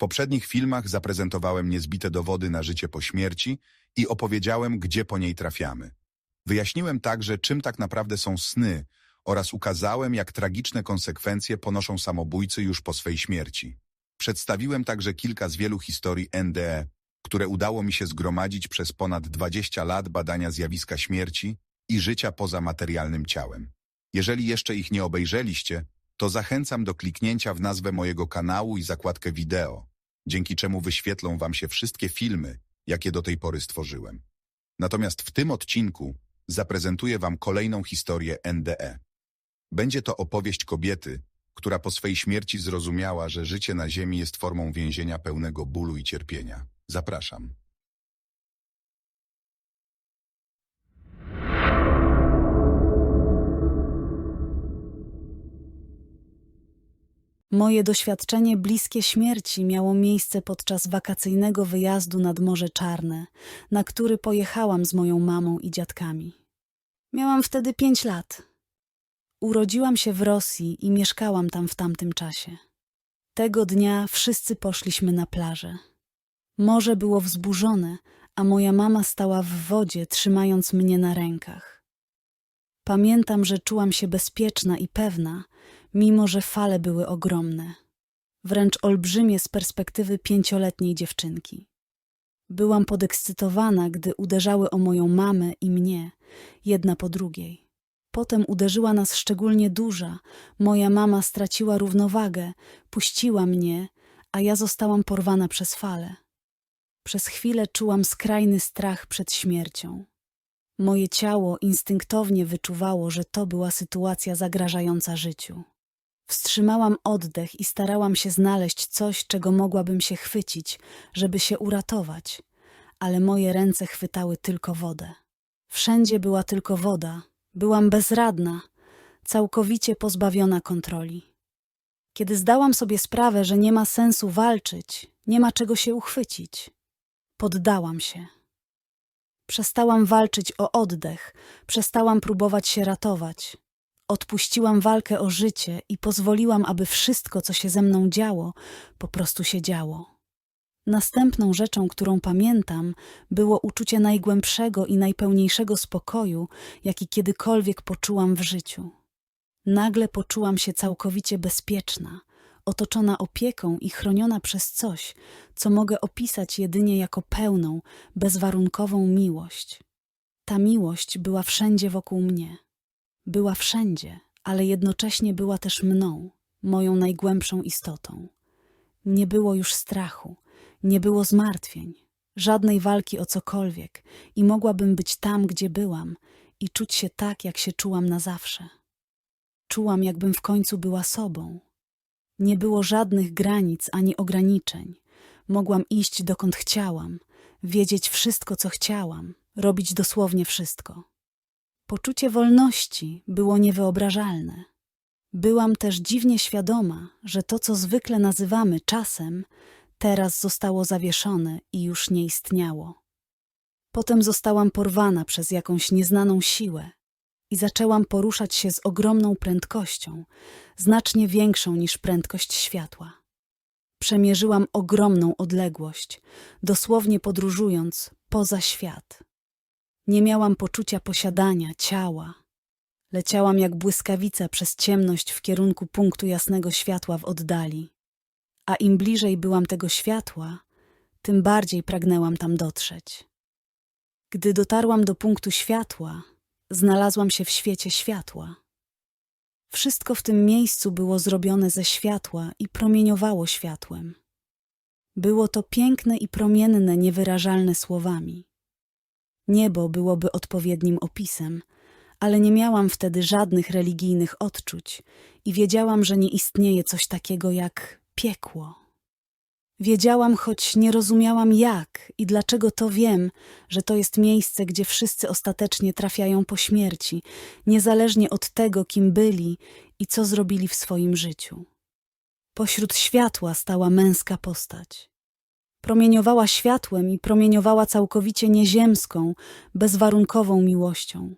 poprzednich filmach zaprezentowałem niezbite dowody na życie po śmierci i opowiedziałem, gdzie po niej trafiamy. Wyjaśniłem także, czym tak naprawdę są sny oraz ukazałem, jak tragiczne konsekwencje ponoszą samobójcy już po swej śmierci. Przedstawiłem także kilka z wielu historii NDE, które udało mi się zgromadzić przez ponad 20 lat badania zjawiska śmierci i życia poza materialnym ciałem. Jeżeli jeszcze ich nie obejrzeliście, to zachęcam do kliknięcia w nazwę mojego kanału i zakładkę wideo, dzięki czemu wyświetlą wam się wszystkie filmy, jakie do tej pory stworzyłem. Natomiast w tym odcinku zaprezentuję wam kolejną historię NDE. Będzie to opowieść kobiety, która po swej śmierci zrozumiała, że życie na ziemi jest formą więzienia pełnego bólu i cierpienia. Zapraszam. Moje doświadczenie bliskie śmierci miało miejsce podczas wakacyjnego wyjazdu nad Morze Czarne, na który pojechałam z moją mamą i dziadkami. Miałam wtedy pięć lat. Urodziłam się w Rosji i mieszkałam tam w tamtym czasie. Tego dnia wszyscy poszliśmy na plażę. Morze było wzburzone, a moja mama stała w wodzie, trzymając mnie na rękach. Pamiętam, że czułam się bezpieczna i pewna, mimo że fale były ogromne, wręcz olbrzymie z perspektywy pięcioletniej dziewczynki. Byłam podekscytowana, gdy uderzały o moją mamę i mnie, jedna po drugiej. Potem uderzyła nas szczególnie duża. Moja mama straciła równowagę, puściła mnie, a ja zostałam porwana przez fale. Przez chwilę czułam skrajny strach przed śmiercią. Moje ciało instynktownie wyczuwało, że to była sytuacja zagrażająca życiu. Wstrzymałam oddech i starałam się znaleźć coś, czego mogłabym się chwycić, żeby się uratować, ale moje ręce chwytały tylko wodę. Wszędzie była tylko woda. Byłam bezradna, całkowicie pozbawiona kontroli. Kiedy zdałam sobie sprawę, że nie ma sensu walczyć, nie ma czego się uchwycić, poddałam się. Przestałam walczyć o oddech, przestałam próbować się ratować. Odpuściłam walkę o życie i pozwoliłam, aby wszystko, co się ze mną działo, po prostu się działo. Następną rzeczą, którą pamiętam, było uczucie najgłębszego i najpełniejszego spokoju, jaki kiedykolwiek poczułam w życiu. Nagle poczułam się całkowicie bezpieczna, otoczona opieką i chroniona przez coś, co mogę opisać jedynie jako pełną, bezwarunkową miłość. Ta miłość była wszędzie wokół mnie. Była wszędzie, ale jednocześnie była też mną, moją najgłębszą istotą. Nie było już strachu, nie było zmartwień, żadnej walki o cokolwiek i mogłabym być tam, gdzie byłam i czuć się tak, jak się czułam na zawsze. Czułam, jakbym w końcu była sobą. Nie było żadnych granic ani ograniczeń. Mogłam iść dokąd chciałam, wiedzieć wszystko, co chciałam, robić dosłownie wszystko. Poczucie wolności było niewyobrażalne. Byłam też dziwnie świadoma, że to, co zwykle nazywamy czasem, teraz zostało zawieszone i już nie istniało. Potem zostałam porwana przez jakąś nieznaną siłę i zaczęłam poruszać się z ogromną prędkością, znacznie większą niż prędkość światła. Przemierzyłam ogromną odległość, dosłownie podróżując poza świat. Nie miałam poczucia posiadania ciała. Leciałam jak błyskawica przez ciemność w kierunku punktu jasnego światła w oddali. A im bliżej byłam tego światła, tym bardziej pragnęłam tam dotrzeć. Gdy dotarłam do punktu światła, znalazłam się w świecie światła. Wszystko w tym miejscu było zrobione ze światła i promieniowało światłem. Było to piękne i promienne, niewyrażalne słowami. Niebo byłoby odpowiednim opisem, ale nie miałam wtedy żadnych religijnych odczuć i wiedziałam, że nie istnieje coś takiego jak piekło. Wiedziałam, choć nie rozumiałam jak i dlaczego to wiem, że to jest miejsce, gdzie wszyscy ostatecznie trafiają po śmierci, niezależnie od tego, kim byli i co zrobili w swoim życiu. Pośród światła stała męska postać. Promieniowała światłem i promieniowała całkowicie nieziemską, bezwarunkową miłością.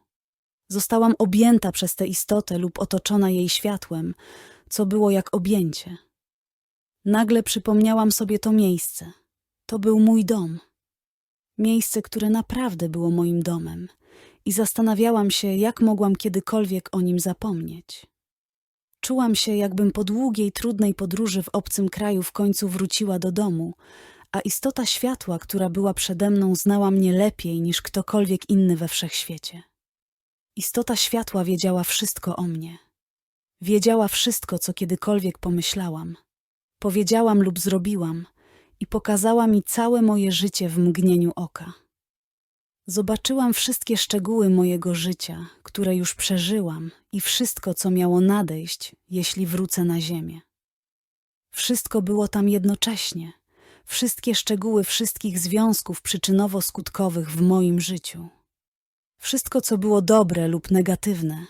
Zostałam objęta przez tę istotę lub otoczona jej światłem, co było jak objęcie. Nagle przypomniałam sobie to miejsce. To był mój dom. Miejsce, które naprawdę było moim domem, i zastanawiałam się, jak mogłam kiedykolwiek o nim zapomnieć. Czułam się, jakbym po długiej, trudnej podróży w obcym kraju w końcu wróciła do domu, a istota światła, która była przede mną, znała mnie lepiej niż ktokolwiek inny we wszechświecie. Istota światła wiedziała wszystko o mnie. Wiedziała wszystko, co kiedykolwiek pomyślałam. Powiedziałam lub zrobiłam i pokazała mi całe moje życie w mgnieniu oka. Zobaczyłam wszystkie szczegóły mojego życia, które już przeżyłam i wszystko, co miało nadejść, jeśli wrócę na ziemię. Wszystko było tam jednocześnie, wszystkie szczegóły wszystkich związków przyczynowo-skutkowych w moim życiu. Wszystko, co było dobre lub negatywne,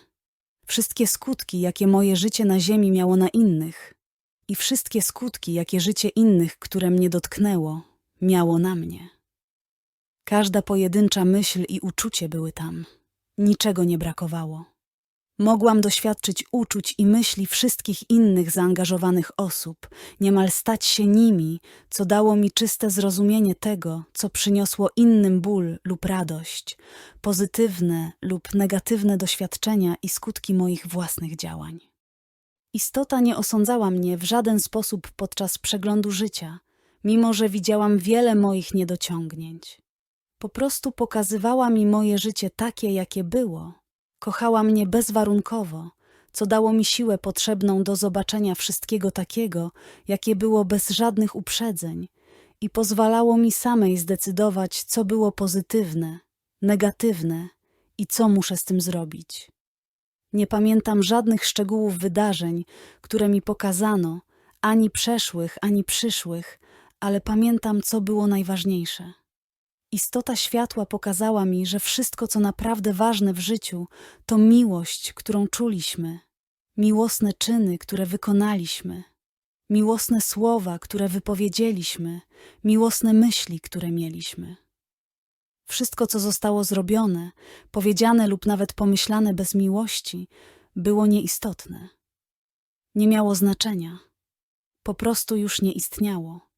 wszystkie skutki, jakie moje życie na ziemi miało na innych i wszystkie skutki, jakie życie innych, które mnie dotknęło, miało na mnie. Każda pojedyncza myśl i uczucie były tam. Niczego nie brakowało. Mogłam doświadczyć uczuć i myśli wszystkich innych zaangażowanych osób, niemal stać się nimi, co dało mi czyste zrozumienie tego, co przyniosło innym ból lub radość, pozytywne lub negatywne doświadczenia i skutki moich własnych działań. Istota nie osądzała mnie w żaden sposób podczas przeglądu życia, mimo że widziałam wiele moich niedociągnięć. Po prostu pokazywała mi moje życie takie, jakie było. Kochała mnie bezwarunkowo, co dało mi siłę potrzebną do zobaczenia wszystkiego takiego, jakie było bez żadnych uprzedzeń i pozwalało mi samej zdecydować, co było pozytywne, negatywne i co muszę z tym zrobić. Nie pamiętam żadnych szczegółów wydarzeń, które mi pokazano, ani przeszłych, ani przyszłych, ale pamiętam, co było najważniejsze. Istota światła pokazała mi, że wszystko, co naprawdę ważne w życiu, to miłość, którą czuliśmy, miłosne czyny, które wykonaliśmy, miłosne słowa, które wypowiedzieliśmy, miłosne myśli, które mieliśmy. Wszystko, co zostało zrobione, powiedziane lub nawet pomyślane bez miłości, było nieistotne. Nie miało znaczenia. Po prostu już nie istniało.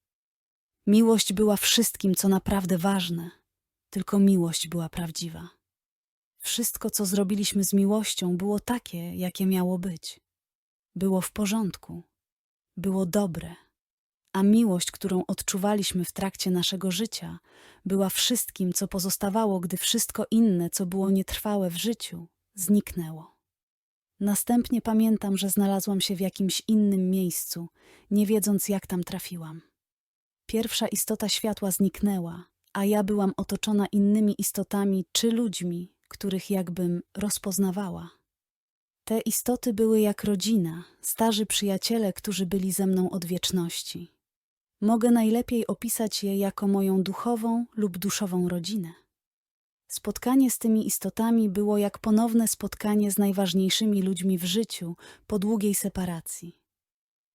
Miłość była wszystkim, co naprawdę ważne, tylko miłość była prawdziwa. Wszystko, co zrobiliśmy z miłością, było takie, jakie miało być. Było w porządku, było dobre, a miłość, którą odczuwaliśmy w trakcie naszego życia, była wszystkim, co pozostawało, gdy wszystko inne, co było nietrwałe w życiu, zniknęło. Następnie pamiętam, że znalazłam się w jakimś innym miejscu, nie wiedząc, jak tam trafiłam. Pierwsza istota światła zniknęła, a ja byłam otoczona innymi istotami czy ludźmi, których jakbym rozpoznawała. Te istoty były jak rodzina, starzy przyjaciele, którzy byli ze mną od wieczności. Mogę najlepiej opisać je jako moją duchową lub duszową rodzinę. Spotkanie z tymi istotami było jak ponowne spotkanie z najważniejszymi ludźmi w życiu po długiej separacji.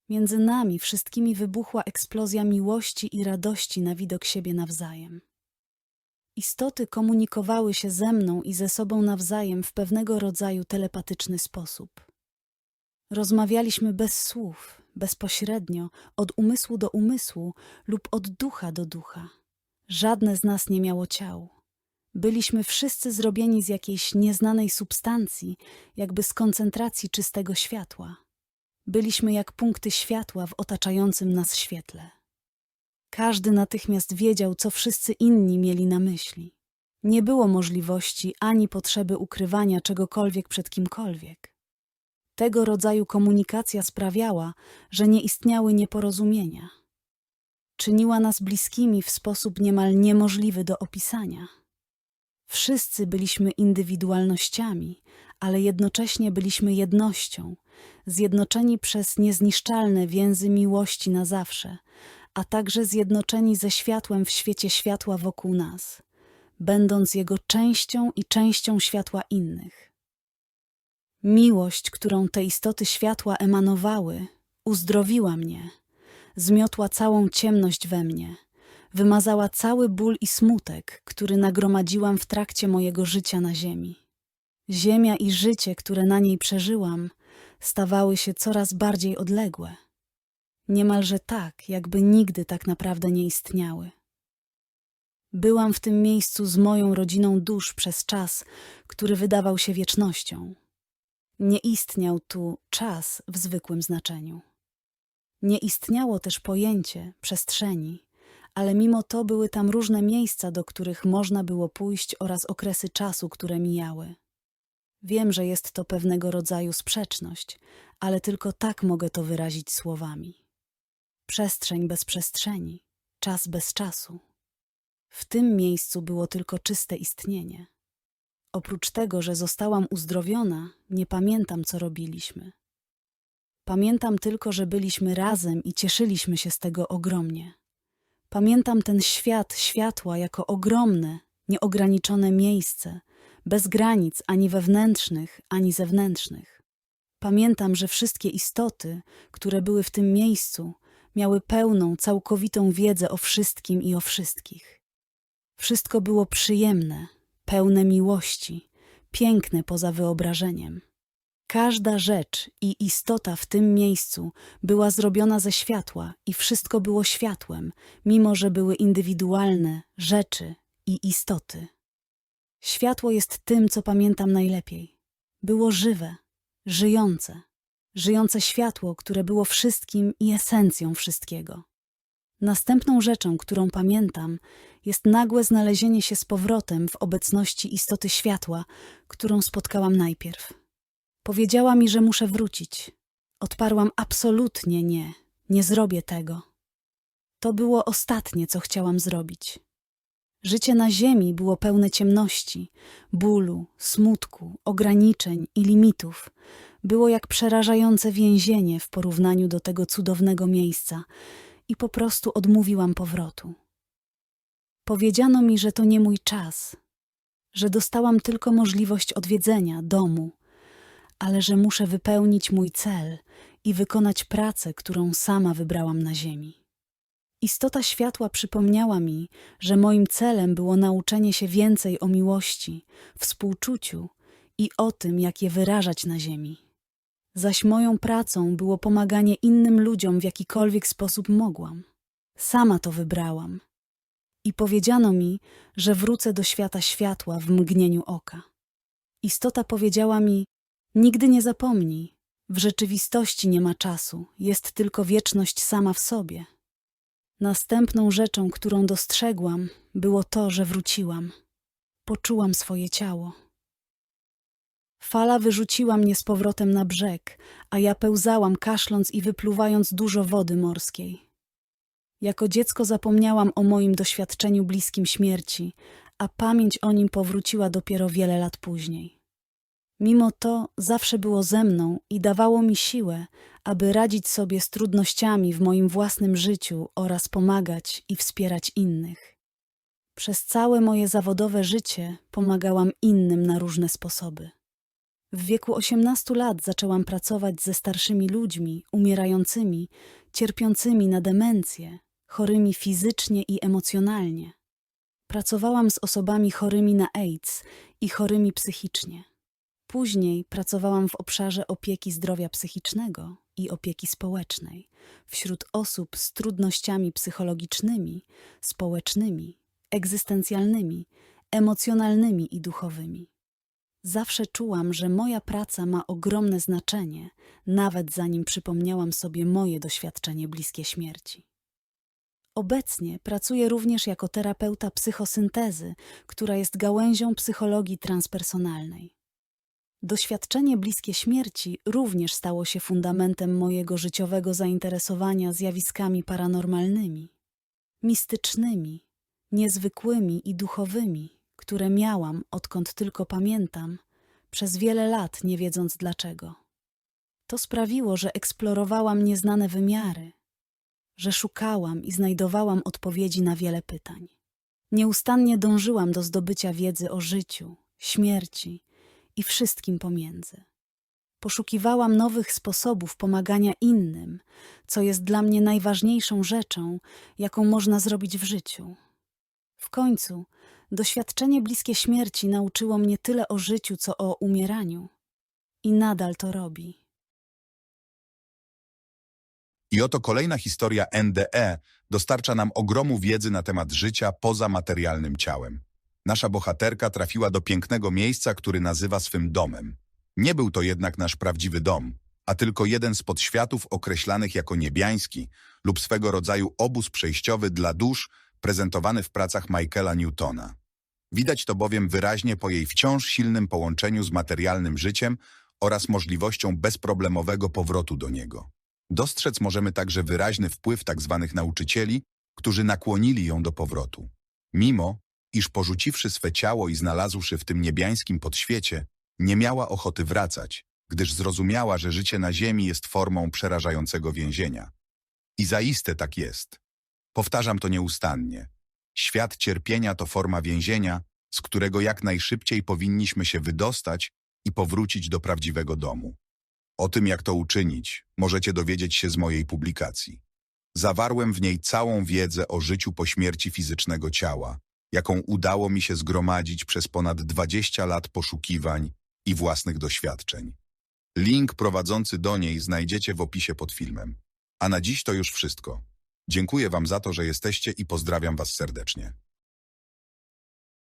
Między nami wszystkimi wybuchła eksplozja miłości i radości na widok siebie nawzajem. Istoty komunikowały się ze mną i ze sobą nawzajem w pewnego rodzaju telepatyczny sposób. Rozmawialiśmy bez słów, bezpośrednio, od umysłu do umysłu lub od ducha do ducha. Żadne z nas nie miało ciał. Byliśmy wszyscy zrobieni z jakiejś nieznanej substancji, jakby z koncentracji czystego światła. Byliśmy jak punkty światła w otaczającym nas świetle. Każdy natychmiast wiedział, co wszyscy inni mieli na myśli. Nie było możliwości ani potrzeby ukrywania czegokolwiek przed kimkolwiek. Tego rodzaju komunikacja sprawiała, że nie istniały nieporozumienia. Czyniła nas bliskimi w sposób niemal niemożliwy do opisania. Wszyscy byliśmy indywidualnościami, ale jednocześnie byliśmy jednością, zjednoczeni przez niezniszczalne więzy miłości na zawsze, a także zjednoczeni ze światłem w świecie światła wokół nas, będąc jego częścią i częścią światła innych. Miłość, którą te istoty światła emanowały, uzdrowiła mnie, zmiotła całą ciemność we mnie, wymazała cały ból i smutek, który nagromadziłam w trakcie mojego życia na ziemi. Ziemia i życie, które na niej przeżyłam, stawały się coraz bardziej odległe. Niemalże tak, jakby nigdy tak naprawdę nie istniały. Byłam w tym miejscu z moją rodziną dusz przez czas, który wydawał się wiecznością. Nie istniał tu czas w zwykłym znaczeniu. Nie istniało też pojęcie przestrzeni, ale mimo to były tam różne miejsca, do których można było pójść oraz okresy czasu, które mijały. Wiem, że jest to pewnego rodzaju sprzeczność, ale tylko tak mogę to wyrazić słowami. Przestrzeń bez przestrzeni, czas bez czasu. W tym miejscu było tylko czyste istnienie. Oprócz tego, że zostałam uzdrowiona, nie pamiętam, co robiliśmy. Pamiętam tylko, że byliśmy razem i cieszyliśmy się z tego ogromnie. Pamiętam ten świat światła jako ogromne, nieograniczone miejsce, bez granic ani wewnętrznych, ani zewnętrznych. Pamiętam, że wszystkie istoty, które były w tym miejscu, miały pełną, całkowitą wiedzę o wszystkim i o wszystkich. Wszystko było przyjemne, pełne miłości, piękne poza wyobrażeniem. Każda rzecz i istota w tym miejscu była zrobiona ze światła i wszystko było światłem, mimo że były indywidualne rzeczy i istoty. Światło jest tym, co pamiętam najlepiej. Było żywe, żyjące, żyjące światło, które było wszystkim i esencją wszystkiego. Następną rzeczą, którą pamiętam, jest nagłe znalezienie się z powrotem w obecności istoty światła, którą spotkałam najpierw. Powiedziała mi, że muszę wrócić. Odparłam absolutnie nie, nie zrobię tego. To było ostatnie, co chciałam zrobić. Życie na Ziemi było pełne ciemności, bólu, smutku, ograniczeń i limitów. Było jak przerażające więzienie w porównaniu do tego cudownego miejsca i po prostu odmówiłam powrotu. Powiedziano mi, że to nie mój czas, że dostałam tylko możliwość odwiedzenia domu, ale że muszę wypełnić mój cel i wykonać pracę, którą sama wybrałam na Ziemi. Istota światła przypomniała mi, że moim celem było nauczenie się więcej o miłości, współczuciu i o tym, jak je wyrażać na Ziemi. Zaś moją pracą było pomaganie innym ludziom w jakikolwiek sposób mogłam. Sama to wybrałam. I powiedziano mi, że wrócę do świata światła w mgnieniu oka. Istota powiedziała mi: Nigdy nie zapomnij, w rzeczywistości nie ma czasu, jest tylko wieczność sama w sobie. Następną rzeczą, którą dostrzegłam, było to, że wróciłam. Poczułam swoje ciało. Fala wyrzuciła mnie z powrotem na brzeg, a ja pełzałam, kaszląc i wypluwając dużo wody morskiej. Jako dziecko zapomniałam o moim doświadczeniu bliskim śmierci, a pamięć o nim powróciła dopiero wiele lat później. Mimo to zawsze było ze mną i dawało mi siłę, aby radzić sobie z trudnościami w moim własnym życiu oraz pomagać i wspierać innych. Przez całe moje zawodowe życie pomagałam innym na różne sposoby. W wieku 18 lat zaczęłam pracować ze starszymi ludźmi, umierającymi, cierpiącymi na demencję, chorymi fizycznie i emocjonalnie. Pracowałam z osobami chorymi na AIDS i chorymi psychicznie. Później pracowałam w obszarze opieki zdrowia psychicznego i opieki społecznej wśród osób z trudnościami psychologicznymi, społecznymi, egzystencjalnymi, emocjonalnymi i duchowymi. Zawsze czułam, że moja praca ma ogromne znaczenie, nawet zanim przypomniałam sobie moje doświadczenie bliskie śmierci. Obecnie pracuję również jako terapeuta psychosyntezy, która jest gałęzią psychologii transpersonalnej. Doświadczenie bliskie śmierci również stało się fundamentem mojego życiowego zainteresowania zjawiskami paranormalnymi, mistycznymi, niezwykłymi i duchowymi, które miałam, odkąd tylko pamiętam, przez wiele lat nie wiedząc dlaczego. To sprawiło, że eksplorowałam nieznane wymiary, że szukałam i znajdowałam odpowiedzi na wiele pytań. Nieustannie dążyłam do zdobycia wiedzy o życiu, śmierci i wszystkim pomiędzy. Poszukiwałam nowych sposobów pomagania innym, co jest dla mnie najważniejszą rzeczą, jaką można zrobić w życiu. W końcu doświadczenie bliskie śmierci nauczyło mnie tyle o życiu, co o umieraniu. I nadal to robi. I oto kolejna historia NDE dostarcza nam ogromu wiedzy na temat życia poza materialnym ciałem. Nasza bohaterka trafiła do pięknego miejsca, który nazywa swym domem. Nie był to jednak nasz prawdziwy dom, a tylko jeden z podświatów określanych jako niebiański lub swego rodzaju obóz przejściowy dla dusz prezentowany w pracach Michaela Newtona. Widać to bowiem wyraźnie po jej wciąż silnym połączeniu z materialnym życiem oraz możliwością bezproblemowego powrotu do niego. Dostrzec możemy także wyraźny wpływ tzw. nauczycieli, którzy nakłonili ją do powrotu. Mimo, iż porzuciwszy swe ciało i znalazłszy w tym niebiańskim podświecie, nie miała ochoty wracać, gdyż zrozumiała, że życie na ziemi jest formą przerażającego więzienia. I zaiste tak jest. Powtarzam to nieustannie. Świat cierpienia to forma więzienia, z którego jak najszybciej powinniśmy się wydostać i powrócić do prawdziwego domu. O tym, jak to uczynić, możecie dowiedzieć się z mojej publikacji. Zawarłem w niej całą wiedzę o życiu po śmierci fizycznego ciała, jaką udało mi się zgromadzić przez ponad 20 lat poszukiwań i własnych doświadczeń. Link prowadzący do niej znajdziecie w opisie pod filmem. A na dziś to już wszystko. Dziękuję Wam za to, że jesteście i pozdrawiam Was serdecznie.